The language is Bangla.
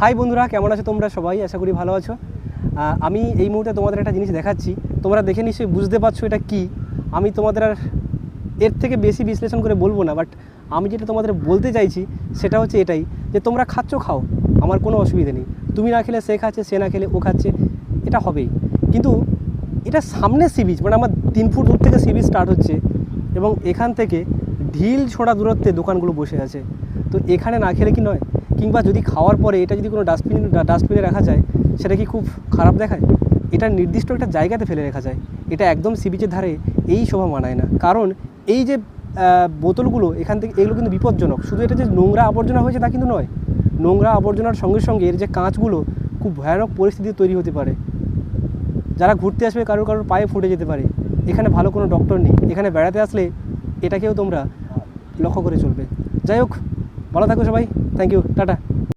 হাই বন্ধুরা, কেমন আছো তোমরা সবাই? আশা করি ভালো আছো। আমি এই মুহূর্তে তোমাদের একটা জিনিস দেখাচ্ছি। তোমরা দেখে নিশ্চয়ই বুঝতে পারছ এটা কি। আমি তোমাদের আর এর থেকে বেশি বিশ্লেষণ করে বলব না বাট আমি যেটা তোমাদের বলতে চাইছি সেটা হচ্ছে এটাই, যে তোমরা খাচ্ছ, খাও। আমার কোনো অসুবিধা নেই। তুমি না খেলে সে খাচ্ছে, সে না খেলে ও খাচ্ছে, এটা হবেই। কিন্তু এটা সামনে সি বিচ মানে আমার তিন ফুট দূর থেকে সি বিচ স্টার্ট হচ্ছে, এবং এখান থেকে ঢিল ছোড়া দূরত্বে দোকানগুলো বসে আছে। তো এখানে না খেলে কি নয়? কিংবা যদি খাওয়ার পরে এটা যদি কোনো ডাস্টবিন ডাস্টবিনে রাখা যায়, সেটা কি খুব খারাপ দেখায়? এটা নির্দিষ্ট একটা জায়গাতে ফেলে রাখা যায়। এটা একদম সি বিচের ধারে এই শোভা মানায় না। কারণ এই যে বোতলগুলো এখান থেকে, এগুলো কিন্তু বিপজ্জনক। শুধু এটা যে নোংরা আবর্জনা হয়েছে তা কিন্তু নয়। নোংরা আবর্জনার সঙ্গে সঙ্গে এর যে কাঁচগুলো, খুব ভয়ানক পরিস্থিতি তৈরি হতে পারে। যারা ঘুরতে আসবে, কারোর কারোর পায়ে ফুটে যেতে পারে। এখানে ভালো কোনো ডক্টর নেই। এখানে বেড়াতে আসলে এটাকেও তোমরা লক্ষ্য করে চলবে। যাই হোক ভালো থাকো সবাই। Thank you tata